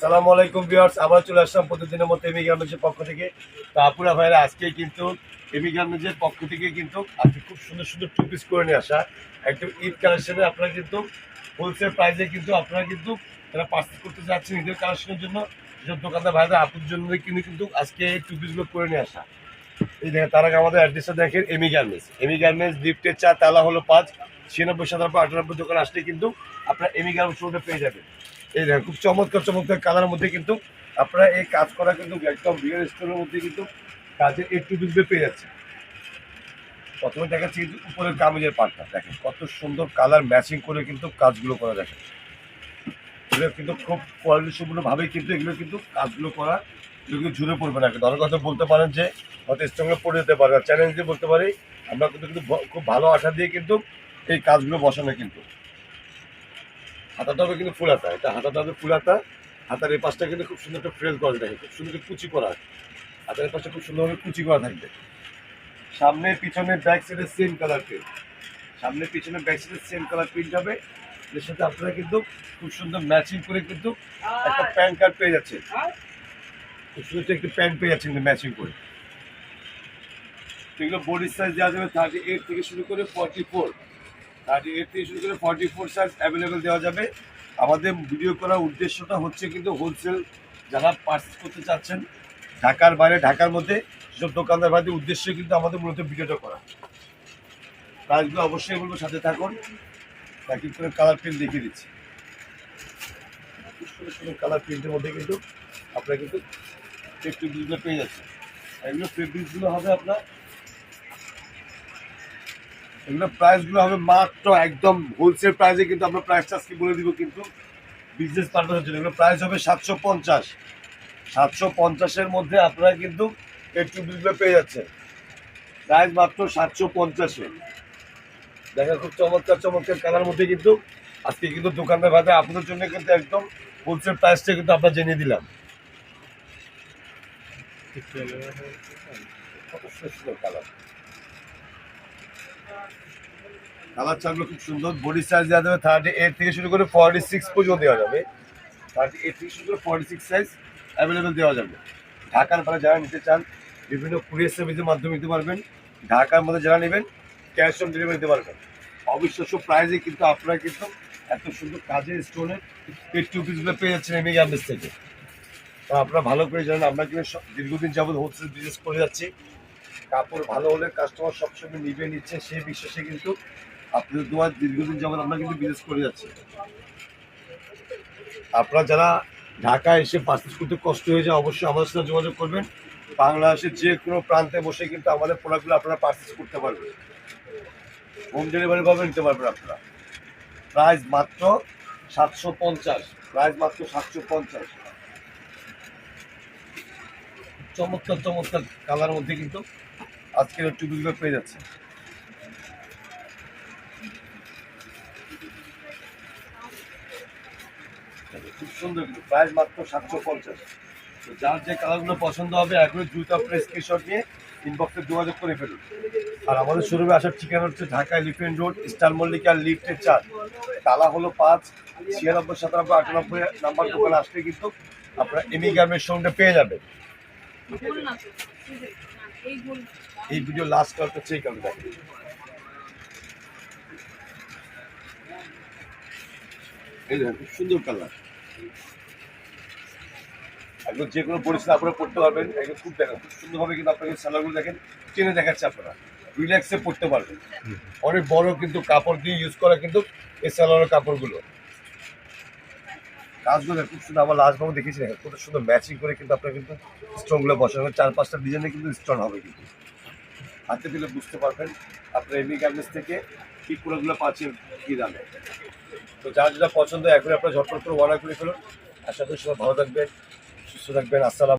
আসসালামু আলাইকুম ভিউয়ার্স, আবার চলে আসলাম প্রতিদিনের মতো এমি গার্মেন্টসের পক্ষ থেকে। তো আপুরা ভাইরা আজকে কিন্তু এমি গার্মেন্টসের পক্ষ থেকে কিন্তু আজকে খুব সুন্দর সুন্দর টু পিস করে নিয়ে আসা। একদম ঈদ কালেকশনে আপনারা কিন্তু হোলসেল প্রাইসে কিন্তু আপনারা কিন্তু যারা পার্সেল করতে চাচ্ছেন ঈদের কালেকশনের জন্য যেসব দোকানদার ভাইরা আপুর জন্য কিন্তু কিন্তু আজকে এই টু পিসগুলো করে নিয়ে আসা। এই দেখেন, তার আগে আমাদের অ্যাড্রেসটা দেখেন এমি গার্মেন্টস এমি গার্মেন্টস লিফটের চা তালা হলো পাঁচ, ছিয়ানব্বই, সাতানব্বই, আটানব্বই দোকান আসলে কিন্তু আপনারা এমি গার্মেন্টস পেয়ে যাবেন। এই খুব চমৎকার চমৎকার কালারের মধ্যে কিন্তু আপনারা এই কাজ করা কিন্তু একদম রিয়েল স্টোরের মধ্যে কিন্তু কাজের একটু ডুববে পেয়ে যাচ্ছে প্রথমে দেখাচ্ছি কিন্তু উপরের কামিজের পাটটা। দেখেন, কত সুন্দর কালার ম্যাচিং করে কিন্তু কাজগুলো করা দেখেন এগুলো কিন্তু খুব কোয়ালিটি সম্পূর্ণভাবেই কিন্তু এগুলো কিন্তু কাজগুলো করা এগুলো ঝুলে পড়বে না। কিন্তু অনেক কথা বলতে পারেন যে, হয়তো স্ট্রংয়ে পড়ে যেতে পারে চ্যালেঞ্জ দিয়ে বলতে পারি, আমরা কিন্তু কিন্তু খুব ভালো আশা দিয়ে কিন্তু এই কাজগুলো বসানো কিন্তু। হাতাটা হবে কিন্তু ফুল হাতা। এটা হাতাটা হবে ফুল হাতা। হাতার এই পাশটা কিন্তু খুব সুন্দর একটা ফ্রেল করা থাকে খুব সুন্দর কুচি করা। হাতার এই পাশটা খুব সুন্দরভাবে কুচি করা থাকবে। সামনে পিছনে ব্যাক সাইডে সেম কালার প্রিন্ট সামনে পিছনে ব্যাক সাইডে সেম কালার প্রিন্ট হবে। এর সাথে আপনারা কিন্তু খুব সুন্দর ম্যাচিং করে কিন্তু একটা প্যান্ট কার্ড পেয়ে যাচ্ছে খুব সুন্দর একটা প্যান্ট পেয়ে যাচ্ছেন কিন্তু ম্যাচিং করে। এগুলো বডি সাইজ দেওয়া যাবে থার্টি এইট থেকে শুরু করে ফর্টি ফোর থার্টি এইট থেকে শুরু করে ফর্টি ফোর সাইজ অ্যাভেলেবেল দেওয়া যাবে। আমাদের ভিডিও করার উদ্দেশ্যটা হচ্ছে কিন্তু হোলসেল যারা পার্চেস করতে চাচ্ছেন, ঢাকার বাইরে, ঢাকার মধ্যে সব দোকানদার ভাইদের উদ্দেশ্য কিন্তু আমাদের মূলত ভিডিওটা করা। প্রাইসগুলো অবশ্যই বলব, সাথে থাকুন। তাকে করে কালার প্রিন্ট দেখিয়ে দিচ্ছি। কালার প্রিন্টের মধ্যে কিন্তু আপনারা কিন্তু পেয়ে যাচ্ছেন। এগুলো ফেব্রিকগুলো হবে আপনার এগুলো প্রাইসগুলো হবে মাত্র একদম হোলসেল প্রাইসে কিন্তু আমরা প্রাইসটা আজকে বলে দিব কিন্তু বিজনেস পারপাসের জন্য। এগুলো প্রাইস হবে সাতশো পঞ্চাশ। সাতশো পঞ্চাশের মধ্যে আপনারা কিন্তু একটু বিলগুলো পেয়ে যাচ্ছেন। প্রাইস মাত্র সাতশো পঞ্চাশে। দেখা খুব চমৎকার চমৎকার কালার মধ্যে কিন্তু আজকে কিন্তু দোকানদার ভাবে আপনাদের জন্য কিন্তু একদম হোলসেল প্রাইসটা কিন্তু আমরা জেনে দিলাম। কত সুন্দর সুন্দর কালার কালার চারগুলো খুব সুন্দর। বডি সাইজ দেওয়া যাবে থার্টি এইট থেকে শুরু করে ফর্টি সিক্স পর্যন্ত দেওয়া যাবে। থার্টি এইট থেকে শুরু করে ফর্টি সিক্স সাইজ অ্যাভেলেবেল দেওয়া যাবে। ঢাকার পরে যারা নিতে চান, বিভিন্ন কুরিয়ার সার্ভিসের মাধ্যমে নিতে পারবেন। ঢাকার মধ্যে যারা নেবেন ক্যাশ অন ডেলিভারি নিতে পারবেন। অবিশ্বাস্য প্রাইজে কিন্তু আপনারা কিন্তু এত সুন্দর কাজের স্টোনের পেট টু পিসগুলো পেয়ে যাচ্ছেন এমি গ্যাম্বেস থেকে। আপনারা ভালো করে জানেন, আমরা কিন্তু দীর্ঘদিন যাবত হোলসেল বিজনেস করে যাচ্ছি। কাপড় ভালো হলে কাস্টমার সবসময় নিবে, নিচ্ছে সেই বিশ্বাসে কিন্তু আপনাদের দোয়ার দীর্ঘদিন যাবত আমরা কিন্তু বিজনেস করে যাচ্ছি। আপনারা যারা ঢাকায় এসে পার্সেস করতে কষ্ট হয়ে যায়, অবশ্যই আমাদের সাথে যোগাযোগ করবেন। বাংলাদেশের যে কোনো প্রান্তে বসে কিন্তু আমাদের প্রোডাক্টগুলো আপনারা পার্সেস করতে পারবেন। হোম ডেলিভারি পাবেন নিতে পারবেন আপনারা। প্রাইস মাত্র সাতশো পঞ্চাশ প্রাইস মাত্র সাতশো পঞ্চাশ। চমৎকার চমৎকার কালার মধ্যে কিন্তু আজকের টুপিগুলো পেয়ে যাচ্ছে। খুব সুন্দর কিন্তু, প্রাইস মাত্র সাতশো পঞ্চাশ। তো যার যে কালারগুলো পছন্দ হবে এখনই দ্রুত আপনার স্ক্রিনশট নিয়ে ইনবক্সে যোগাযোগ করে ফেলুন। আর আমাদের শোরুমে আসার ঠিকানা হচ্ছে Dhaka elephant road star Mallika লিফটের চার। তালা হলো পাঁচ, ছিয়ানব্বই, সাতানব্বই, আটানব্বই নাম্বার দোকানে আসলে কিন্তু আপনারা এমি গার্মেন্ট শোরুমটা পেয়ে যাবেন। এই ভিডিও লাস্ট কাল হচ্ছে এই কালটা দেখেন এই দেখেন খুব সুন্দর কালার একদম যে কোনো পরিস্থিতি আপনারা পড়তে পারবেন একদম খুব দেখেন। খুব সুন্দরভাবে কিন্তু আপনাকে সালারগুলো দেখেন টেনে দেখাচ্ছে আপনারা। রিল্যাক্সে পড়তে পারবেন। অনেক বড় কিন্তু কাপড় দিয়ে ইউজ করা কিন্তু এই সালোয়ারের কাপড়গুলো। কাজগুলো খুব সুন্দর আমার লাস্ট ভাবে দেখেছি কত সুন্দর ম্যাচিং করে কিন্তু আপনার কিন্তু স্টোনগুলো বসানো চার পাঁচটা ডিজাইনে কিন্তু স্টোন হবে কিন্তু। হাতে দিলে বুঝতে পারবেন আপনার এমনি গার্মেন্টস থেকে কি কুড়োগুলো পাচ্ছেন কী দামে। তো যার যেটা পছন্দ এখন আপনার ঝটপট করে অর্ডার করে ফেলুন। আশা করি সবাই ভালো থাকবেন, সুস্থ থাকবেন, আসসালাম।